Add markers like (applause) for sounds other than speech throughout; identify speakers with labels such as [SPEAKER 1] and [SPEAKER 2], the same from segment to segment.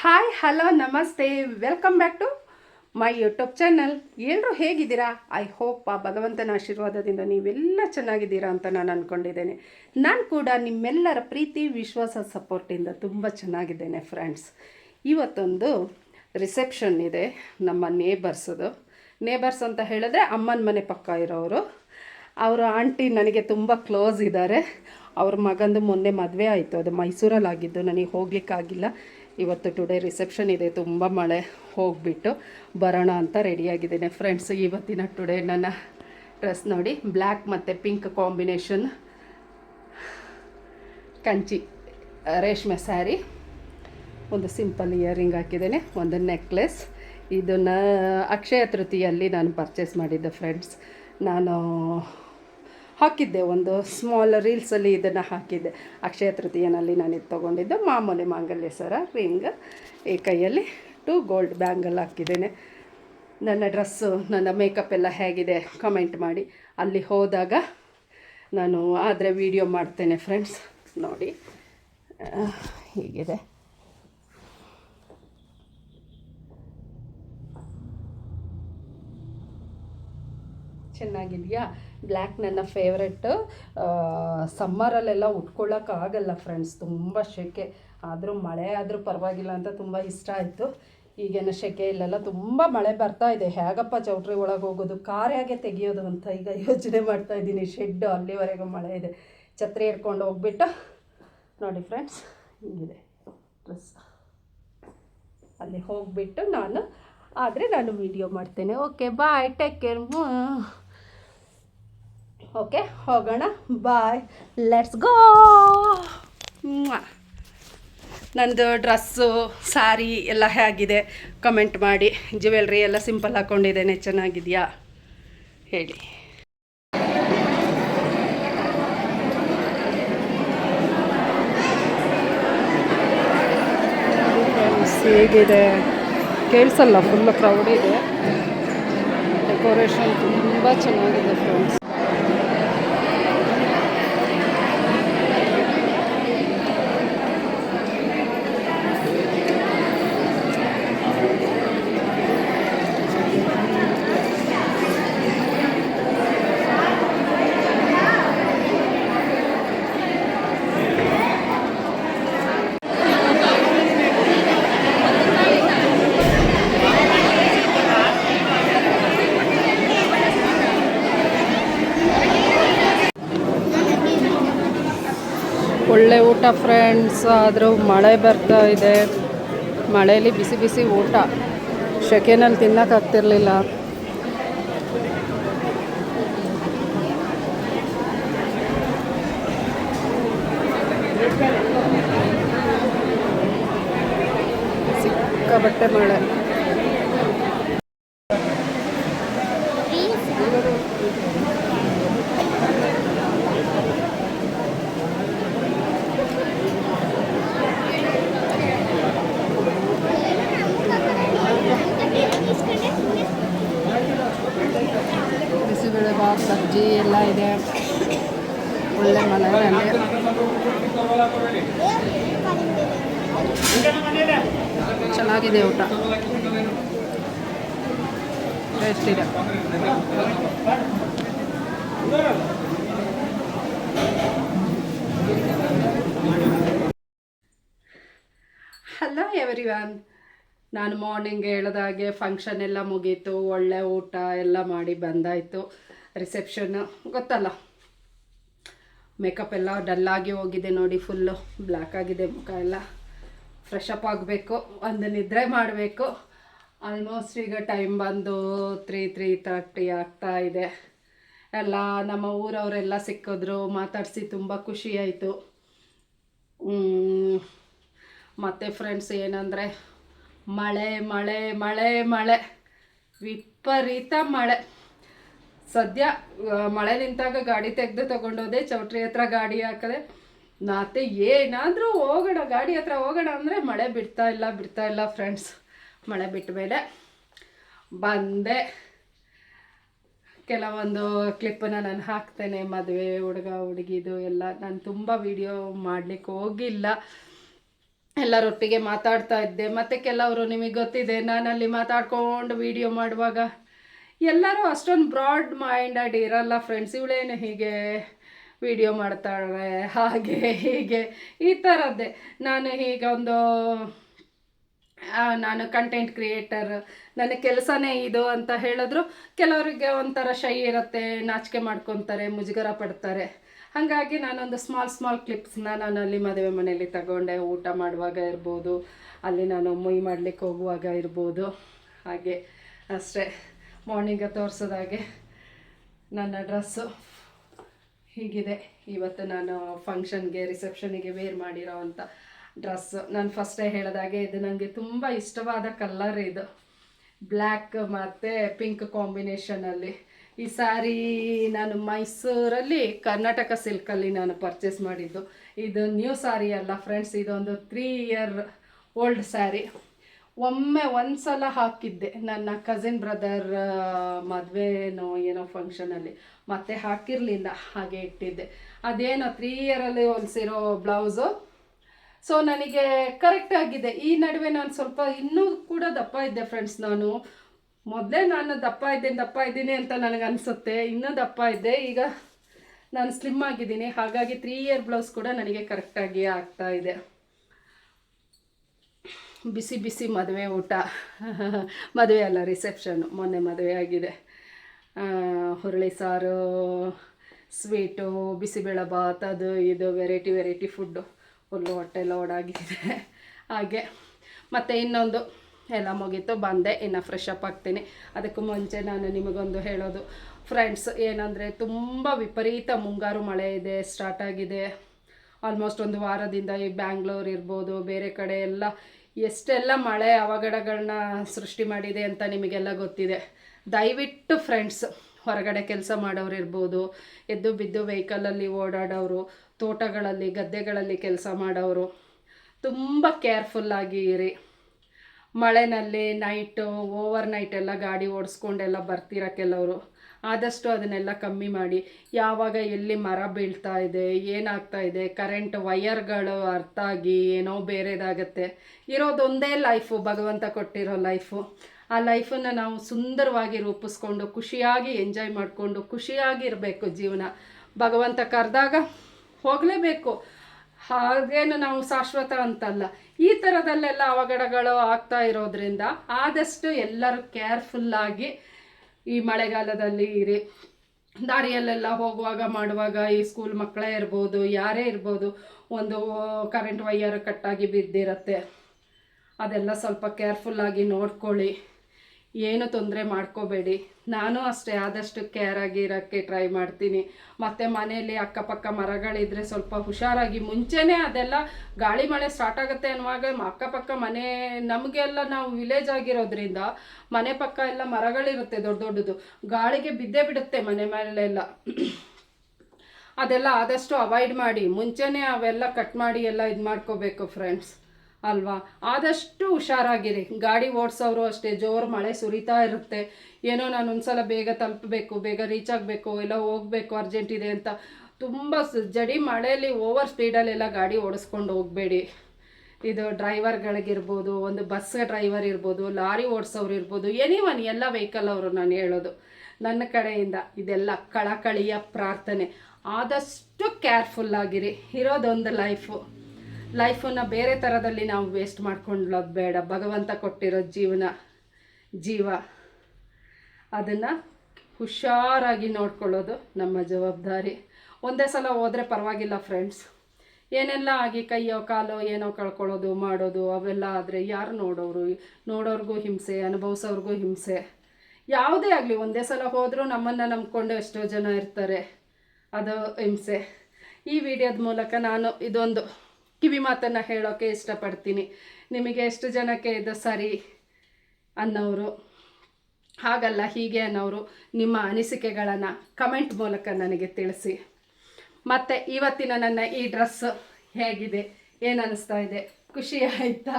[SPEAKER 1] Hi hello ನಮಸ್ತೆ. Welcome back to my YouTube channel ಎಲ್ಲರೂ ಹೇಗಿದ್ದೀರಾ? ಐ ಹೋಪ್ ಆ ಭಗವಂತನ ಆಶೀರ್ವಾದದಿಂದ ನೀವೆಲ್ಲ ಚೆನ್ನಾಗಿದ್ದೀರಾ ಅಂತ ನಾನು ಅಂದ್ಕೊಂಡಿದ್ದೇನೆ ನಾನು ಕೂಡ ನಿಮ್ಮೆಲ್ಲರ ಪ್ರೀತಿ, ವಿಶ್ವಾಸ ಸಪೋರ್ಟಿಂದ ತುಂಬ ಚೆನ್ನಾಗಿದ್ದೇನೆ ಫ್ರೆಂಡ್ಸ್ ಇವತ್ತೊಂದು ರಿಸೆಪ್ಷನ್ ಇದೆ ನಮ್ಮ ನೇಬರ್ಸದು ನೇಬರ್ಸ್ ಅಂತ ಹೇಳಿದ್ರೆ ಅಮ್ಮನ ಮನೆ ಪಕ್ಕ ಇರೋರು ಅವರ ಆಂಟಿ ನನಗೆ ತುಂಬ ಕ್ಲೋಸ್ ಇದ್ದಾರೆ. ಅವ್ರ ಮಗಂದು ಮೊನ್ನೆ ಮದುವೆ ಆಯಿತು. ಅದು ಮೈಸೂರಲ್ಲಿ ಆಗಿದ್ದು ನನಗೆ ಹೋಗ್ಲಿಕ್ಕಾಗಿಲ್ಲ. ಇವತ್ತು ಟುಡೇ ರಿಸೆಪ್ಷನ್ ಇದೆ, ತುಂಬ ಮಳೆ ಹೋಗಿಬಿಟ್ಟು ಬರೋಣ ಅಂತ ರೆಡಿಯಾಗಿದ್ದೇನೆ ಫ್ರೆಂಡ್ಸ್ ಇವತ್ತಿನ ಟುಡೇ ನನ್ನ ಡ್ರೆಸ್ ನೋಡಿ ಬ್ಲ್ಯಾಕ್ ಮತ್ತು ಪಿಂಕ್ ಕಾಂಬಿನೇಷನ್ ಕಂಚಿ ರೇಷ್ಮೆ ಸ್ಯಾರಿ ಒಂದು ಸಿಂಪಲ್ ಇಯರಿಂಗ್ ಹಾಕಿದ್ದೇನೆ, ಒಂದು ನೆಕ್ಲೆಸ್ ಇದನ್ನು ಅಕ್ಷಯ ತೃತೀಯಲ್ಲಿ ನಾನು ಪರ್ಚೇಸ್ ಮಾಡಿದ್ದೆ ಫ್ರೆಂಡ್ಸ್ ನಾನು ಹಾಕಿದ್ದೆ, ಒಂದು ಸ್ಮಾಲ್ ರೀಲ್ಸಲ್ಲಿ ಇದನ್ನು ಹಾಕಿದ್ದೆ. ಅಕ್ಷಯ ತೃತೀಯನಲ್ಲಿ ನಾನು ಇದು ತೊಗೊಂಡಿದ್ದು, ಮಾಮೂಲಿ ಮಾಂಗಲ್ಯ ಸರ ರಿಂಗ್ ಈ ಕೈಯಲ್ಲಿ ಟು ಗೋಲ್ಡ್ ಬ್ಯಾಂಗಲ್ ಹಾಕಿದ್ದೇನೆ. ನನ್ನ ಡ್ರೆಸ್ಸು ನನ್ನ ಮೇಕಪ್ ಎಲ್ಲ ಹೇಗಿದೆ ಕಮೆಂಟ್ ಮಾಡಿ. ಅಲ್ಲಿ ಹೋದಾಗ ನಾನು ಆದರೆ ವಿಡಿಯೋ ಮಾಡ್ತೇನೆ ಫ್ರೆಂಡ್ಸ್ ನೋಡಿ ಹೀಗಿದೆ. ಚೆನ್ನಾಗಿದೆಯಾ? ಬ್ಲ್ಯಾಕ್ ನನ್ನ ಫೇವ್ರೆಟ್ ಸಮ್ಮರಲ್ಲೆಲ್ಲ ಉಟ್ಕೊಳ್ಳೋಕ್ಕಾಗಲ್ಲ ಫ್ರೆಂಡ್ಸ್ ತುಂಬ ಶೆಕೆ. ಆದರೂ ಮಳೆ ಆದರೂ ಪರವಾಗಿಲ್ಲ ಅಂತ ತುಂಬ ಇಷ್ಟ ಆಯಿತು. ಈಗೇನು ಶೆಕೆ ಇಲ್ಲೆಲ್ಲ ತುಂಬ ಮಳೆ ಬರ್ತಾ ಇದೆ. ಹೇಗಪ್ಪ ಚೌಟ್ರಿ ಒಳಗೆ ಹೋಗೋದು? ಕಾರ್ಯಾಗೆ ತೆಗಿಯೋದು ಅಂತ ಈಗ ಯೋಚನೆ ಮಾಡ್ತಾ ಇದ್ದೀನಿ. ಶೆಡ್ ಅಲ್ಲಿವರೆಗೂ ಮಳೆ ಇದೆ. ಛತ್ರಿ ಹಿಡ್ಕೊಂಡು ಹೋಗ್ಬಿಟ್ಟು ನೋಡಿ ಫ್ರೆಂಡ್ಸ್ ಹಿಂಗಿದೆ ಡ್ರೆಸ್ ಅಲ್ಲಿ ಹೋಗಿಬಿಟ್ಟು ನಾನು, ಆದರೆ ನಾನು ವಿಡಿಯೋ ಮಾಡ್ತೇನೆ. Okay bye take care okay ಹೋಗೋಣ. ಬಾಯ್ ಲೆಟ್ಸ್ ಗೋ ನಂದು ಡ್ರೆಸ್ಸು, ಸಾರಿ ಎಲ್ಲ ಹೇಗಿದೆ ಕಮೆಂಟ್ ಮಾಡಿ. ಜ್ಯುವೆಲ್ರಿ ಎಲ್ಲ ಸಿಂಪಲ್ ಹಾಕ್ಕೊಂಡಿದ್ದೇನೆ ಚೆನ್ನಾಗಿದೆಯಾ? ಹೇಳಿ. ಹೇಗಿದೆ? ಕೇಳಿಸಲ್ಲ ಫುಲ್ ಕ್ರೌಡ್ ಇದೆ. ಡೆಕೋರೇಷನ್ ತುಂಬ ಚೆನ್ನಾಗಿದೆ ಫ್ರೆಂಡ್ಸ್ ಒಳ್ಳೆ ಊಟ ಫ್ರೆಂಡ್ಸ್ ಆದರೂ ಮಳೆ ಬರ್ತಾ ಇದೆ. ಮಳೆಯಲ್ಲಿ ಬಿಸಿ ಬಿಸಿ ಊಟ. ಸೆಕೆನಲ್ಲಿ ತಿನ್ನೋಕ್ಕಾಗ್ತಿರ್ಲಿಲ್ಲ ಸಿಕ್ಕಾಬಟ್ಟೆ ಮಳೆ. ಬಿಸಿಬೇಳೆ ಬಾತ್ ಸಬ್ಜಿ ಎಲ್ಲ ಇದೆ ಒಳ್ಳೆ ಮನೆಯಲ್ಲಿ ಚೆನ್ನಾಗಿದೆ ಊಟ ಟೇಸ್ಟ್ ಇದೆ ಹಲೋ ಎವ್ರಿವನ್ ನಾನು ಮಾರ್ನಿಂಗ್ ಹೇಳ್ದಾಗೆ ಫಂಕ್ಷನ್ ಎಲ್ಲ ಮುಗೀತು, ಒಳ್ಳೆ ಊಟ ಎಲ್ಲ ಮಾಡಿ ಬಂದಾಯಿತು ರಿಸೆಪ್ಷನ್ನು ಗೊತ್ತಲ್ಲ. ಮೇಕಪ್ ಎಲ್ಲ ಡಲ್ಲಾಗಿ ಹೋಗಿದೆ ನೋಡಿ ಫುಲ್ಲು ಬ್ಲ್ಯಾಕ್ ಆಗಿದೆ ಮುಖ ಎಲ್ಲ. ಫ್ರೆಶ್ ಅಪ್ ಆಗಬೇಕು, ಒಂದು ನಿದ್ರೆ ಮಾಡಬೇಕು. ಆಲ್ಮೋಸ್ಟ್ ಈಗ ಟೈಮ್ ಬಂದು ತ್ರೀ ತ್ರೀ ತರ್ಟಿ ಆಗ್ತಾ ಇದೆ. ಎಲ್ಲ ನಮ್ಮ ಊರವರೆಲ್ಲ ಸಿಕ್ಕಿದ್ರು, ಮಾತಾಡಿಸಿ ತುಂಬ ಖುಷಿಯಾಯಿತು ಮತ್ತು ಫ್ರೆಂಡ್ಸ್ ಏನಂದರೆ ಮಳೆ ಮಳೆ ಮಳೆ ಮಳೆ. ವಿಪರೀತ ಮಳೆ. ಸದ್ಯ ಮಳೆ ನಿಂತಾಗ ಗಾಡಿ ತೆಗೆದು ತಗೊಂಡೋದೆ, ಚೌಟ್ರಿ ಹತ್ರ ಗಾಡಿ ಹಾಕದೆ. ನಾತೆ ಏನಾದರೂ ಹೋಗೋಣ, ಗಾಡಿ ಹತ್ರ ಹೋಗೋಣ ಅಂದರೆ ಮಳೆ ಬಿಡ್ತಾ ಇಲ್ಲ ಬಿಡ್ತಾ ಇಲ್ಲ ಫ್ರೆಂಡ್ಸ್ ಮಳೆ ಬಿಟ್ಟ ಮೇಲೆ ಬಂದೆ. ಕೆಲವೊಂದು ಕ್ಲಿಪ್ಪನ್ನ ನಾನು ಹಾಕ್ತೇನೆ, ಮದುವೆ, ಹುಡುಗ, ಹುಡುಗಿದು ಎಲ್ಲ. ನಾನು ತುಂಬ ವಿಡಿಯೋ ಮಾಡಲಿಕ್ಕೆ ಹೋಗಿಲ್ಲ. ಎಲ್ಲರೊಟ್ಟಿಗೆ ಮಾತಾಡ್ತಾ ಇದ್ದೆ. ಮತ್ತು ಕೆಲವರು ನಿಮಗೆ ಗೊತ್ತಿದೆ, ನಾನಲ್ಲಿ ಮಾತಾಡ್ಕೊಂಡು ವಿಡಿಯೋ ಮಾಡುವಾಗ ಎಲ್ಲರೂ ಅಷ್ಟೊಂದು ಬ್ರಾಡ್ ಮೈಂಡೆಡ್ ಇರಲ್ಲ ಫ್ರೆಂಡ್ಸ್ ಇವಳೇನು ಹೀಗೆ ವಿಡಿಯೋ ಮಾಡ್ತಾಳೆ, ಹಾಗೆ, ಹೀಗೆ, ಈ ಥರದ್ದೇ ನಾನು ಹೀಗೆ ಒಂದು ನಾನು ಕಂಟೆಂಟ್ ಕ್ರಿಯೇಟರ್ ನನ್ನ ಕೆಲಸನೇ ಇದು ಅಂತ ಹೇಳಿದ್ರು. ಕೆಲವರಿಗೆ ಒಂಥರ ಶೈ ಇರುತ್ತೆ, ನಾಚಿಕೆ ಮಾಡ್ಕೊತಾರೆ, ಮುಜುಗರ ಪಡ್ತಾರೆ. ಹಾಗಾಗಿ ನಾನೊಂದು ಸ್ಮಾಲ್ ಸ್ಮಾಲ್ ಕ್ಲಿಪ್ಸ್ನ ನಾನು ಅಲ್ಲಿ ಮದುವೆ ಮನೆಯಲ್ಲಿ ತಗೊಂಡೆ. ಊಟ ಮಾಡುವಾಗ ಇರ್ಬೋದು, ಅಲ್ಲಿ ನಾನು ಮೊಯ್ ಮಾಡ್ಲಿಕ್ಕೆ ಹೋಗುವಾಗ ಇರ್ಬೋದು. ಹಾಗೆ ಅಷ್ಟೇ. ಮಾರ್ನಿಂಗ ತೋರಿಸೋದಾಗೆ ನನ್ನ ಡ್ರೆಸ್ಸು ಹೀಗಿದೆ. ಇವತ್ತು ನಾನು ಫಂಕ್ಷನ್ಗೆ ರಿಸೆಪ್ಷನಿಗೆ ವೇರ್ ಮಾಡಿರೋ ಅಂಥ ಡ್ರೆಸ್ಸು ನಾನು ಫಸ್ಟೇ ಹೇಳಿದಾಗೆ ಇದು ನನಗೆ ತುಂಬ ಇಷ್ಟವಾದ ಕಲ್ಲರ್ ಇದು. ಬ್ಲ್ಯಾಕ್ ಮತ್ತು ಪಿಂಕ್ ಕಾಂಬಿನೇಷನಲ್ಲಿ ಈ ಸಾರಿ ನಾನು ಮೈಸೂರಲ್ಲಿ ಕರ್ನಾಟಕ ಸಿಲ್ಕಲ್ಲಿ ನಾನು ಪರ್ಚೇಸ್ ಮಾಡಿದ್ದು. ಇದು ನ್ಯೂ ಸ್ಯಾರಿ ಅಲ್ಲ ಫ್ರೆಂಡ್ಸ್ ಇದೊಂದು ತ್ರೀ ಇಯರ್ ಓಲ್ಡ್ ಸ್ಯಾರಿ ಒಮ್ಮೆ ಒಂದು ಸಲ ಹಾಕಿದ್ದೆ ನನ್ನ ಕಸಿನ್ ಬ್ರದರ್ ಮದುವೆನೋ ಏನೋ ಫಂಕ್ಷನಲ್ಲಿ ಮತ್ತೆ ಹಾಕಿರಲಿಲ್ಲ, ಹಾಗೆ ಇಟ್ಟಿದ್ದೆ. ಅದೇನೋ ತ್ರೀ ಇಯರಲ್ಲಿ ಹೊಲಿಸಿರೋ ಬ್ಲೌಸು ಸೊ ನನಗೆ ಕರೆಕ್ಟ್ ಆಗಿದೆ. ಈ ನಡುವೆ ನಾನು ಸ್ವಲ್ಪ ಇನ್ನೂ ಕೂಡ ದಪ್ಪ ಇದ್ದೆ ಫ್ರೆಂಡ್ಸ್ ನಾನು ಮೊದಲೇ ನಾನು ದಪ್ಪ ಇದ್ದೀನಿ ದಪ್ಪ ಇದ್ದೀನಿ ಅಂತ ನನಗೆ ಅನಿಸುತ್ತೆ. ಇನ್ನೂ ದಪ್ಪ ಇದ್ದೆ. ಈಗ ನಾನು ಸ್ಲಿಮ್ ಆಗಿದ್ದೀನಿ. ಹಾಗಾಗಿ ತ್ರೀ ಇಯರ್ ಬ್ಲೌಸ್ ಕೂಡ ನನಗೆ ಕರೆಕ್ಟಾಗಿ ಆಗ್ತಾ ಇದೆ. ಬಿಸಿ ಬಿಸಿ ಮದುವೆ ಊಟ. (laughs) ಮದುವೆ ಅಲ್ಲ ರಿಸೆಪ್ಷನ್ನು ಮೊನ್ನೆ ಮದುವೆ ಆಗಿದೆ. ಹುರುಳಿ ಸಾರು ಸ್ವೀಟು ಬಿಸಿಬೇಳೆ ಬಾತ್ ಅದು ಇದು ವೆರೈಟಿ ವೆರೈಟಿ ಫುಡ್ಡು ಫುಲ್ಲು ಹೊಟ್ಟೆ ಲೋಡ್ ಆಗಿದೆ (laughs) ಹಾಗೆ. ಮತ್ತು ಇನ್ನೊಂದು. ಎಲ್ಲ ಮುಗೀತು, ಬಂದೆ, ಇನ್ನು ಫ್ರೆಶ್ ಅಪ್ ಆಗ್ತೀನಿ. ಅದಕ್ಕೂ ಮುಂಚೆ ನಾನು ನಿಮಗೊಂದು ಹೇಳೋದು. ಫ್ರೆಂಡ್ಸ್ ಏನಂದರೆ ತುಂಬ ವಿಪರೀತ ಮುಂಗಾರು ಮಳೆ ಇದೆ ಸ್ಟಾರ್ಟ್ ಆಗಿದೆ. ಆಲ್ಮೋಸ್ಟ್ ಒಂದು ವಾರದಿಂದ ಈ ಬ್ಯಾಂಗ್ಳೂರ್ ಇರ್ಬೋದು, ಬೇರೆ ಕಡೆ ಎಲ್ಲ ಎಷ್ಟೆಲ್ಲ ಮಳೆ ಅವಘಡಗಳನ್ನ ಸೃಷ್ಟಿ ಮಾಡಿದೆ ಅಂತ ನಿಮಗೆಲ್ಲ ಗೊತ್ತಿದೆ. ದಯವಿಟ್ಟು ಫ್ರೆಂಡ್ಸ್ ಹೊರಗಡೆ ಕೆಲಸ ಮಾಡೋರು ಇರ್ಬೋದು, ಎದ್ದು ಬಿದ್ದು ವೆಹಿಕಲಲ್ಲಿ ಓಡಾಡೋರು, ತೋಟಗಳಲ್ಲಿ, ಗದ್ದೆಗಳಲ್ಲಿ ಕೆಲಸ ಮಾಡೋರು, ತುಂಬ ಕೇರ್ಫುಲ್ಲಾಗಿ ಇರಿ. ಮಳೆನಲ್ಲಿ ನೈಟು ಓವರ್ ನೈಟ್ ಎಲ್ಲ ಗಾಡಿ ಓಡಿಸ್ಕೊಂಡೆಲ್ಲ ಬರ್ತೀರ ಕೆಲವರು ಆದಷ್ಟು ಅದನ್ನೆಲ್ಲ ಕಮ್ಮಿ ಮಾಡಿ. ಯಾವಾಗ ಎಲ್ಲಿ ಮರ ಬೀಳ್ತಾ ಇದೆ, ಏನಾಗ್ತಾ ಇದೆ ಕರೆಂಟ್ ವಯರ್ಗಳು ಅರ್ಥ ಆಗಿ ಏನೋ ಬೇರೆದಾಗತ್ತೆ. ಇರೋದೊಂದೇ ಲೈಫು ಭಗವಂತ ಕೊಟ್ಟಿರೋ ಲೈಫು ಆ ಲೈಫನ್ನು ನಾವು ಸುಂದರವಾಗಿ ರೂಪಿಸ್ಕೊಂಡು, ಖುಷಿಯಾಗಿ ಎಂಜಾಯ್ ಮಾಡಿಕೊಂಡು, ಖುಷಿಯಾಗಿ ಇರಬೇಕು ಜೀವನ. ಭಗವಂತ ಕರೆದಾಗ ಹೋಗಲೇಬೇಕು. ಹಾಗೇನು ನಾವು ಶಾಶ್ವತ ಅಂತಲ್ಲ. ಈ ಥರದಲ್ಲೆಲ್ಲ ಅವಘಡಗಳು ಆಗ್ತಾ ಇರೋದ್ರಿಂದ ಆದಷ್ಟು ಎಲ್ಲರೂ ಕೇರ್ಫುಲ್ಲಾಗಿ ಈ ಮಳೆಗಾಲದಲ್ಲಿ ಇರಿ. ದಾರಿಯಲ್ಲೆಲ್ಲ ಹೋಗುವಾಗ ಮಾಡುವಾಗ ಈ ಸ್ಕೂಲ್ ಮಕ್ಕಳೇ ಇರ್ಬೋದು, ಯಾರೇ ಇರ್ಬೋದು, ಒಂದು ಕರೆಂಟ್ ವೈಯರ್ ಕಟ್ಟಾಗಿ ಬಿದ್ದಿರತ್ತೆ. ಅದೆಲ್ಲ ಸ್ವಲ್ಪ ಕೇರ್ಫುಲ್ಲಾಗಿ ನೋಡ್ಕೊಳ್ಳಿ. ಏನು ತೊಂದರೆ ಮಾಡ್ಕೋಬೇಡಿ. ನಾನು ಅಷ್ಟೇ ಆದಷ್ಟು ಕೇರ್ ಆಗಿ ಇರೋಕ್ಕೆ ಟ್ರೈ ಮಾಡ್ತೀನಿ. ಮತ್ತು ಮನೆಯಲ್ಲಿ ಅಕ್ಕಪಕ್ಕ ಮರಗಳಿದ್ರೆ ಸ್ವಲ್ಪ ಹುಷಾರಾಗಿ ಮುಂಚೆನೇ ಅದೆಲ್ಲ ಗಾಳಿ ಮಳೆ ಸ್ಟಾರ್ಟ್ ಆಗುತ್ತೆ ಅನ್ನುವಾಗ ಅಕ್ಕಪಕ್ಕ ಮನೆ, ನಮಗೆಲ್ಲ ನಾವು ವಿಲೇಜ್ ಆಗಿರೋದ್ರಿಂದ ಮನೆ ಪಕ್ಕ ಎಲ್ಲ ಮರಗಳಿರುತ್ತೆ ದೊಡ್ಡ ದೊಡ್ಡದು. ಗಾಳಿಗೆ ಬಿದ್ದೇ ಬಿಡುತ್ತೆ ಮನೆ ಮೇಲೆಲ್ಲ. ಅದೆಲ್ಲ ಆದಷ್ಟು ಅವಾಯ್ಡ್ ಮಾಡಿ. ಮುಂಚೆನೇ ಅವೆಲ್ಲ ಕಟ್ ಮಾಡಿ ಎಲ್ಲ ಇದು ಮಾಡ್ಕೋಬೇಕು ಫ್ರೆಂಡ್ಸ್ ಅಲ್ವಾ? ಆದಷ್ಟು ಹುಷಾರಾಗಿರಿ. ಗಾಡಿ ಓಡಿಸೋರು ಅಷ್ಟೇ, ಜೋರು ಮಳೆ ಸುರಿತಾ ಇರುತ್ತೆ. ಏನೋ ನಾನು ಒಂದ್ಸಲ ಬೇಗ ತಲುಪಬೇಕು, ಬೇಗ ರೀಚ್ ಆಗಬೇಕು, ಎಲ್ಲ ಹೋಗಬೇಕು ಅರ್ಜೆಂಟ್ ಇದೆ ಅಂತ. ತುಂಬ ಜಡಿ ಮಳೆಯಲ್ಲಿ ಓವರ್ ಸ್ಪೀಡಲ್ಲೆಲ್ಲ ಗಾಡಿ ಓಡಿಸ್ಕೊಂಡು ಹೋಗಬೇಡಿ. ಇದು ಡ್ರೈವರ್ಗಳಿಗಿರ್ಬೋದು, ಒಂದು ಬಸ್ ಡ್ರೈವರ್ ಇರ್ಬೋದು, ಲಾರಿ ಓಡಿಸೋರು ಇರ್ಬೋದು ಎನಿ ಒನ್ ಎಲ್ಲ ವೆಹಿಕಲ್ ಅವರು ನಾನು ಹೇಳೋದು. ನನ್ನ ಕಡೆಯಿಂದ ಇದೆಲ್ಲ ಕಳಕಳಿಯ ಪ್ರಾರ್ಥನೆ. ಆದಷ್ಟು ಕೇರ್ಫುಲ್ ಆಗಿರಿ. ಇರೋದೊಂದು ಲೈಫು ಲೈಫನ್ನು ಬೇರೆ ಥರದಲ್ಲಿ ನಾವು ವೇಸ್ಟ್ ಮಾಡ್ಕೊಳ್ಳೋದು ಬೇಡ. ಭಗವಂತ ಕೊಟ್ಟಿರೋ ಜೀವನ, ಜೀವ. ಅದನ್ನು ಹುಷಾರಾಗಿ ನೋಡ್ಕೊಳ್ಳೋದು ನಮ್ಮ ಜವಾಬ್ದಾರಿ. ಒಂದೇ ಸಲ ಹೋದರೆ ಪರವಾಗಿಲ್ಲ ಫ್ರೆಂಡ್ಸ್ ಏನೆಲ್ಲ ಆಗಿ ಕೈಯೋ, ಕಾಲೋ ಏನೋ ಕಳ್ಕೊಳ್ಳೋದು, ಮಾಡೋದು, ಅವೆಲ್ಲ ಆದರೆ ಯಾರು ನೋಡೋರು? ನೋಡೋರಿಗೂ ಹಿಂಸೆ, ಅನುಭವಿಸೋರ್ಗೂ ಹಿಂಸೆ. ಯಾವುದೇ ಆಗಲಿ, ಒಂದೇ ಸಲ ಹೋದರೂ ನಮ್ಮನ್ನು ನಂಬ್ಕೊಂಡು ಎಷ್ಟೋ ಜನ ಇರ್ತಾರೆ. ಅದು ಹಿಂಸೆ. ಈ ವಿಡಿಯೋದ ಮೂಲಕ ನಾನು ಇದೊಂದು ಕಿವಿ ಮಾತನ್ನು ಹೇಳೋಕ್ಕೆ ಇಷ್ಟಪಡ್ತೀನಿ. ನಿಮಗೆ ಎಷ್ಟು ಜನಕ್ಕೆ ಇದು ಸರಿ ಅನ್ನೋರು, ಹಾಗಲ್ಲ ಹೀಗೆ ಅನ್ನೋರು, ನಿಮ್ಮ ಅನಿಸಿಕೆಗಳನ್ನು ಕಮೆಂಟ್ ಮೂಲಕ ನನಗೆ ತಿಳಿಸಿ. ಮತ್ತು ಇವತ್ತಿನ ನನ್ನ ಈ ಡ್ರೆಸ್ ಹೇಗಿದೆ, ಏನು ಅನ್ನಿಸ್ತಾ ಇದೆ? ಖುಷಿ ಆಯಿತಾ?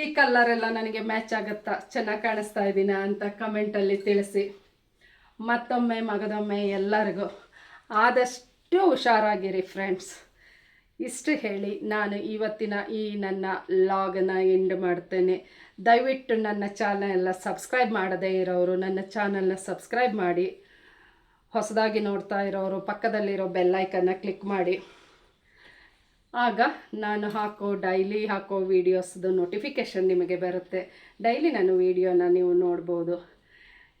[SPEAKER 1] ಈ ಕಲ್ಲರೆಲ್ಲ ನನಗೆ ಮ್ಯಾಚ್ ಆಗುತ್ತಾ? ಚೆನ್ನಾಗಿ ಕಾಣಿಸ್ತಾ ಇದ್ದೀನ ಅಂತ ಕಮೆಂಟಲ್ಲಿ ತಿಳಿಸಿ. ಮತ್ತೊಮ್ಮೆ, ಮಗದೊಮ್ಮೆ ಎಲ್ಲರಿಗೂ ಆದಷ್ಟು ಹುಷಾರಾಗಿರಿ ಫ್ರೆಂಡ್ಸ್ ಇಷ್ಟು ಹೇಳಿ ನಾನು ಇವತ್ತಿನ ಈ ನನ್ನ ಲಾಗನ್ನು ಎಂಡ್ ಮಾಡ್ತೇನೆ. ದಯವಿಟ್ಟು ನನ್ನ ಚಾನಲ್ನ ಸಬ್ಸ್ಕ್ರೈಬ್ ಮಾಡದೇ ಇರೋರು, ನನ್ನ ಚಾನಲ್ನ ಸಬ್ಸ್ಕ್ರೈಬ್ ಮಾಡಿ. ಹೊಸದಾಗಿ ನೋಡ್ತಾ ಇರೋರು, ಪಕ್ಕದಲ್ಲಿರೋ ಬೆಲ್ಲೈಕನ್ನು ಕ್ಲಿಕ್ ಮಾಡಿ. ಆಗ ನಾನು ಹಾಕೋ ಡೈಲಿ ಹಾಕೋ ವೀಡಿಯೋಸ್ದು ನೋಟಿಫಿಕೇಷನ್ ನಿಮಗೆ ಬರುತ್ತೆ. ಡೈಲಿ ನಾನು ವೀಡಿಯೋನ ನೀವು ನೋಡ್ಬೋದು.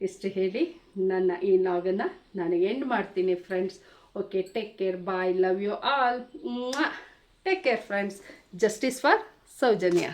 [SPEAKER 1] ಇಷ್ಟು ಹೇಳಿ ನನ್ನ ಈ ಲಾಗನ್ನು ನಾನು ಎಂಡ್ ಮಾಡ್ತೀನಿ friends okay take care bye love you all take care friends justice for Soujanya